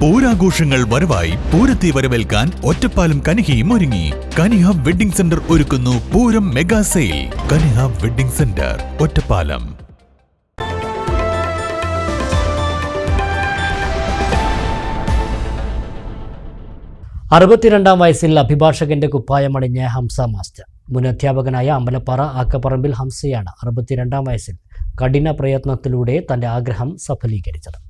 പൂരാഘോഷങ്ങൾ വരവായി പൂരത്തെ വരവേൽക്കാൻ ഒറ്റപ്പാലം കനിഹയും ഒരുങ്ങി. കനിഹ വെഡിംഗ് സെന്റർ ഒരുക്കുന്നു Pooram mega sale Kaniha wedding centre Ottapalam. അറുപത്തിരണ്ടാം വയസ്സിൽ അഭിഭാഷകന്റെ കുപ്പായമണിഞ്ഞ ഹംസ മാസ്റ്റർ. മുൻ അധ്യാപകനായ അമ്പലപ്പാറ ആക്കപ്പറമ്പിൽ ഹംസയാണ് അറുപത്തിരണ്ടാം വയസ്സിൽ കഠിന പ്രയത്നത്തിലൂടെ തന്റെ ആഗ്രഹം സഫലീകരിച്ചത്.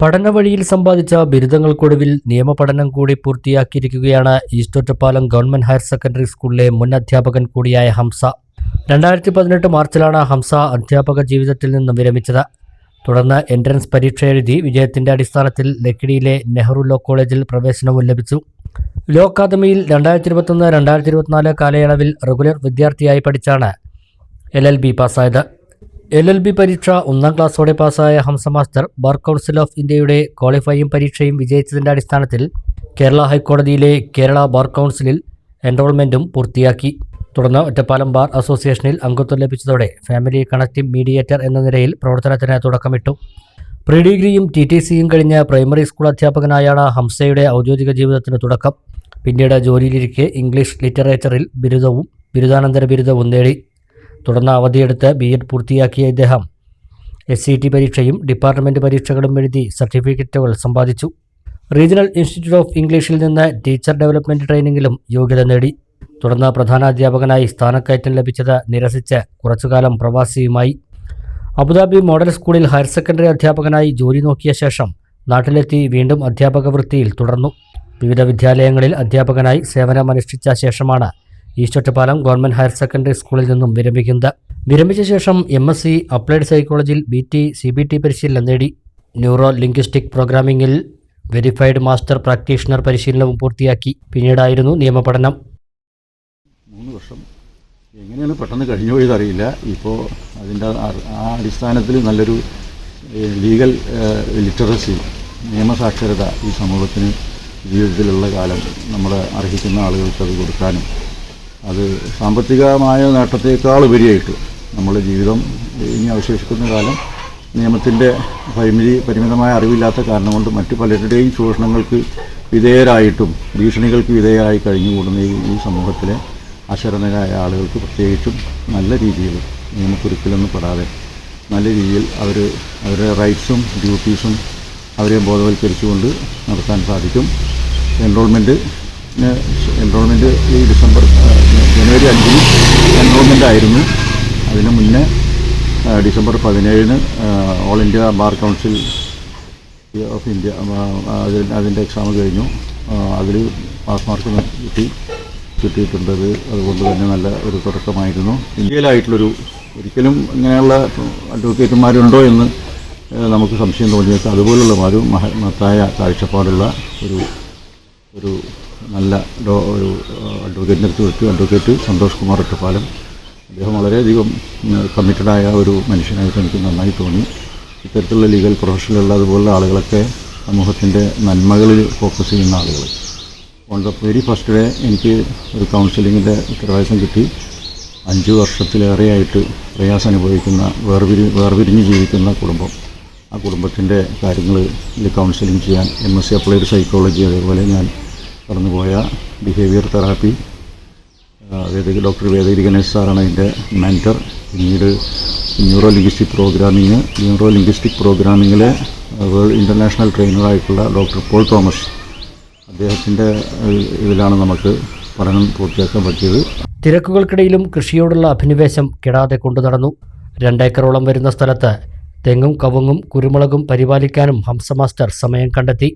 പഠന വഴിയിൽ സമ്പാദിച്ച ബിരുദങ്ങൾക്കൊടുവിൽ നിയമപഠനം കൂടി പൂർത്തിയാക്കിയിരിക്കുകയാണ് east Ottapalam government higher secondary സ്കൂളിലെ മുൻ അധ്യാപകൻ കൂടിയായ ഹംസ. രണ്ടായിരത്തി പതിനെട്ട് മാർച്ചിലാണ് ഹംസ അധ്യാപക ജീവിതത്തിൽ നിന്നും വിരമിച്ചത്. തുടർന്ന് എൻട്രൻസ് പരീക്ഷ എഴുതി വിജയത്തിന്റെ അടിസ്ഥാനത്തിൽ ലക്കിടിയിലെ നെഹ്റു ലോ കോളേജിൽ പ്രവേശനവും ലഭിച്ചു. ലോ അക്കാദമിയിൽ രണ്ടായിരത്തി ഇരുപത്തൊന്ന് രണ്ടായിരത്തി ഇരുപത്തിനാല് കാലയളവിൽ റെഗുലർ വിദ്യാർത്ഥിയായി പഠിച്ചാണ് എൽ എൽ ബി പാസ്സായത്. എൽ എൽ ബി പരീക്ഷ ഒന്നാം ക്ലാസ്സോടെ പാസ്സായ Hamsa master bar council of ഇന്ത്യയുടെ ക്വാളിഫൈയും പരീക്ഷയും വിജയിച്ചതിന്റെ അടിസ്ഥാനത്തിൽ കേരള ഹൈക്കോടതിയിലെ കേരള ബാർ കൗൺസിലിൽ എൻറോൾമെന്റും പൂർത്തിയാക്കി. തുടർന്ന് ഒറ്റപ്പാലം ബാർ അസോസിയേഷനിൽ അംഗത്വം ലഭിച്ചതോടെ ഫാമിലി കണക്റ്റീവ് മീഡിയേറ്റർ എന്ന നിലയിൽ പ്രവർത്തനത്തിന് തുടക്കമിട്ടു. പ്രീ ഡിഗ്രിയും ടി ടി സിയും കഴിഞ്ഞ പ്രൈമറി സ്കൂൾ അധ്യാപകനായാണ് ഹംസയുടെ ഔദ്യോഗിക ജീവിതത്തിന് തുടക്കം. പിന്നീട് ജോലിയിലിരിക്കെ ഇംഗ്ലീഷ് ലിറ്ററേച്ചറിൽ ബിരുദവും ബിരുദാനന്തര ബിരുദവും നേടി. തുടർന്ന് അവധിയെടുത്ത് ബി എഡ് പൂർത്തിയാക്കിയ ഇദ്ദേഹം എസ് സി ടി പരീക്ഷയും ഡിപ്പാർട്ട്മെന്റ് പരീക്ഷകളും എഴുതി സർട്ടിഫിക്കറ്റുകൾ സമ്പാദിച്ചു. റീജിയണൽ ഇൻസ്റ്റിറ്റ്യൂട്ട് ഓഫ് ഇംഗ്ലീഷിൽ നിന്ന് ടീച്ചർ ഡെവലപ്മെന്റ് ട്രെയിനിങ്ങിലും യോഗ്യത നേടി. തുടർന്ന് പ്രധാനാധ്യാപകനായി സ്ഥാനക്കയറ്റം ലഭിച്ചത് നിരസിച്ച് കുറച്ചുകാലം പ്രവാസിയുമായി. അബുദാബി മോഡൽ സ്കൂളിൽ ഹയർ സെക്കൻഡറി അധ്യാപകനായി ജോലി നോക്കിയ ശേഷം നാട്ടിലെത്തി വീണ്ടും അധ്യാപക വൃത്തിയിൽ തുടർന്നു. വിവിധ വിദ്യാലയങ്ങളിൽ അധ്യാപകനായി സേവനമനുഷ്ഠിച്ച ശേഷമാണ് east Ottapalam government higher secondary സ്കൂളിൽ നിന്നും വിരമിക്കുന്നത്. വിരമിച്ച ശേഷം എം എസ് സി അപ്ലൈഡ് സൈക്കോളജിയിൽ B T C B T പരിശീലനം നേടി. ന്യൂറോ ലിംഗ്വിസ്റ്റിക് പ്രോഗ്രാമിംഗിൽ വെരിഫൈഡ് മാസ്റ്റർ പ്രാക്ടീഷണർ പരിശീലനവും പൂർത്തിയാക്കി. പിന്നീടായിരുന്നു നിയമപഠനം. മൂന്ന് വർഷം. എങ്ങനെയാണ് പെട്ടെന്ന് കഴിഞ്ഞു പോയത് അറിയില്ല ഇപ്പോൾ അതിന്റെ ആ- അടിസ്ഥാനത്തിൽ നല്ലൊരു ലീഗൽ ലിറ്ററസി നിയമസാക്ഷരത ഈ സമൂഹത്തിന് ജീവിതത്തിലുള്ള കാലം നമ്മൾ അർഹിക്കുന്ന ആളുകൾക്ക് അത് കൊടുക്കാനും അത് സാമ്പത്തികമായ നേട്ടത്തേക്കാൾ ഉപരിയായിട്ട് നമ്മുടെ ജീവിതം ഇനി അവശേഷിക്കുന്ന കാലം നിയമത്തിന്റെ പരിമിതി പരിമിതമായ അറിവില്ലാത്ത കാരണം കൊണ്ട് മറ്റു പലരുടെയും ചൂഷണങ്ങൾക്ക് വിധേയരായിട്ടും ഭീഷണികൾക്ക് വിധേയരായി കഴിഞ്ഞുകൂടുന്ന ഈ സമൂഹത്തിലെ അശരണരായ ആളുകൾക്ക് പ്രത്യേകിച്ചും നല്ല രീതിയിൽ നിയമക്കുരുക്കിലൊന്നും പെടാതെ നല്ല രീതിയിൽ അവർ അവരുടെ റൈറ്റ്സും ഡ്യൂട്ടീസും അവരെ ബോധവൽക്കരിച്ചുകൊണ്ട് നടത്താൻ സാധിക്കും. എൻറോൾമെന്റ് എൻറോൾമെന്റ് ഈ ഡിസംബർ ജനുവരി അഞ്ചിന് എൻറോൾമെന്റ് ആയിരുന്നു. അതിന് മുന്നേ ഡിസംബർ പതിനേഴിന് all India bar council of India അതിന്റെ എക്സാം കഴിഞ്ഞു. അതിൽ പാസ് മാർക്ക് കിട്ടി കിട്ടിയിട്ടുണ്ടത് അതുകൊണ്ട് തന്നെ നല്ല ഒരു തുടക്കമായിരുന്നു. ഇന്ത്യയിലായിട്ടുള്ളൊരു ഒരിക്കലും ഇങ്ങനെയുള്ള അഡ്വക്കേറ്റുമാരുണ്ടോ എന്ന് നമുക്ക് സംശയം തോന്നിയേക്കാം. അതുപോലുള്ള ഒരു മഹത്തായ കാഴ്ചപ്പാടുള്ള ഒരു ഒരു നല്ല ഒരു അഡ്വക്കേറ്റിന്റെ അടുത്ത് വെച്ചു അഡ്വക്കേറ്റ് സന്തോഷ് കുമാർ ഒറ്റപ്പാലം. അദ്ദേഹം വളരെയധികം കമ്മിറ്റഡായ ഒരു മനുഷ്യനായിട്ട് എനിക്ക് നന്നായി തോന്നി. ഇത്തരത്തിലുള്ള ലീഗൽ പ്രൊഫഷനിലുള്ള അതുപോലുള്ള ആളുകളൊക്കെ സമൂഹത്തിന്റെ നന്മകളിൽ ഫോക്കസ് ചെയ്യുന്ന ആളുകൾ on the very first day എനിക്ക് ഒരു കൗൺസിലിങ്ങിന്റെ ഉത്തരവാദിത്തം കിട്ടി. അഞ്ച് വർഷത്തിലേറെയായിട്ട് പ്രയാസം അനുഭവിക്കുന്ന വേർപിരി വേർപിരിഞ്ഞ് ജീവിക്കുന്ന കുടുംബം. ആ കുടുംബത്തിന്റെ കാര്യങ്ങൾ കൗൺസിലിംഗ് ചെയ്യാൻ M S C applied psychology അതേപോലെ ഞാൻ കടന്നുപോയ ബിഹേവിയർ തെറാപ്പി വേദഗി ഡോക്ടർ വേദഗിരി ഗണേഷ് സാറാണ് അതിന്റെ മെന്റർ പിന്നീട് neuro linguistic programming neuro linguistic പ്രോഗ്രാമിങ്ങിലെ world international ട്രെയിനറായിട്ടുള്ള ഡോക്ടർ പോൾ തോമസ് അദ്ദേഹത്തിന്റെ ഇതിലാണ് നമുക്ക് പഠനം പൂർത്തിയാക്കാൻ പറ്റിയത്. തിരക്കുകൾക്കിടയിലും കൃഷിയോടുള്ള അഭിനിവേശം കെടാതെ കൊണ്ടു നടന്നു. രണ്ടേക്കറോളം വരുന്ന സ്ഥലത്ത് തെങ്ങും കവുങ്ങും കുരുമുളകും പരിപാലിക്കാനും ഹംസമാസ്റ്റർ സമയം കണ്ടെത്തി.